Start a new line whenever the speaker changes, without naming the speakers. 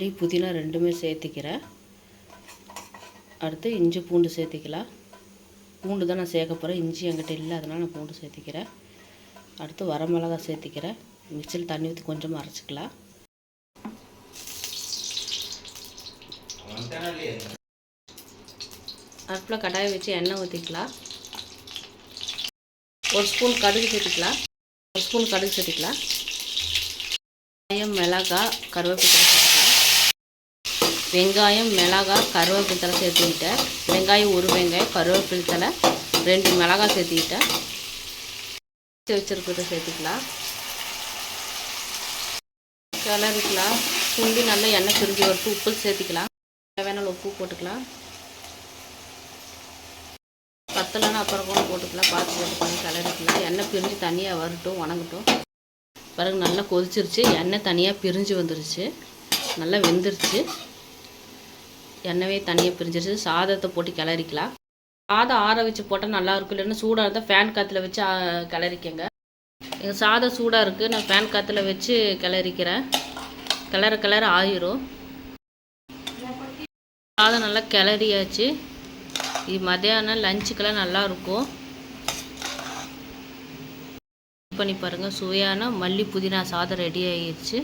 மல்லி புதினா ரெண்டுமே சேர்த்திக்கிறேன். அடுத்து இஞ்சி பூண்டு சேர்த்திக்கலாம். பூண்டு தான் நான் சேர்க்க போகிறேன் இஞ்சி என்கிட்ட இல்லை அதனால் நான் பூண்டு சேர்த்திக்கிறேன். அடுத்து வரமிளகா சேர்த்திக்கிறேன். மிக்சியில் தண்ணி ஊற்றி கொஞ்சமாக அரைச்சிக்கலாம். அடுப்பில் கடாயை வச்சு எண்ணெய் ஊற்றிக்கலாம் ஒரு ஸ்பூன் கடுகு சேர்த்திக்கலாம். ஒரு ஸ்பூன் கடுகு சேர்த்திக்கலாம். மிளகாய் கருவேப்பிலை வெங்காயம் மிளகாய் கருவேப்பிலை சேர்த்துக்கிட்டேன் வெங்காயம் ஒரு வெங்காயம் கருவேப்பிலை தலை ரெண்டு மிளகாய் சேர்த்துக்கிட்டேன் வச்சுருக்கிறத சேர்த்துக்கலாம். கிளறிக்கலாம். சுண்டி நல்லா எண்ணெய் பிரிஞ்சு வரட்டு உப்பு சேர்த்துக்கலாம். தேவையான உப்பு போட்டுக்கலாம். பத்தலைன்னா அப்புறம் கூட போட்டுக்கலாம். பார்த்து பண்ணி கிளறிக்கலாம். எண்ணெய் பிரிஞ்சு தனியாக வரட்டும் வணங்கட்டும். பிறகு நல்லா கொதிச்சிருச்சு. எண்ணெய் தனியாக பிரிஞ்சு வந்துருச்சு. நல்லா வெந்துருச்சு. எண்ணெயே தனியாக பிரிஞ்சிருச்சு. சாதத்தை போட்டு கிளறிக்கலாம். சாதம் ஆற வச்சு போட்டால் நல்லாயிருக்கும் இல்லைன்னா சூடாக இருந்தால் ஃபேன் காற்றுல வச்சு கிளறிக்கங்க. எங்கள் சாதம் சூடாக இருக்குது நான் ஃபேன் காற்றுல வச்சு கிளறிக்கிறேன். கிளற கிளற ஆயிரும். சாதம் நல்லா கிளறியாச்சு. இது மதியானம் லஞ்சுக்கெல்லாம் நல்லாயிருக்கும் பண்ணி பாருங்கள் சுவையான மல்லி புதினா சாதம் ரெடி ஆகிடுச்சு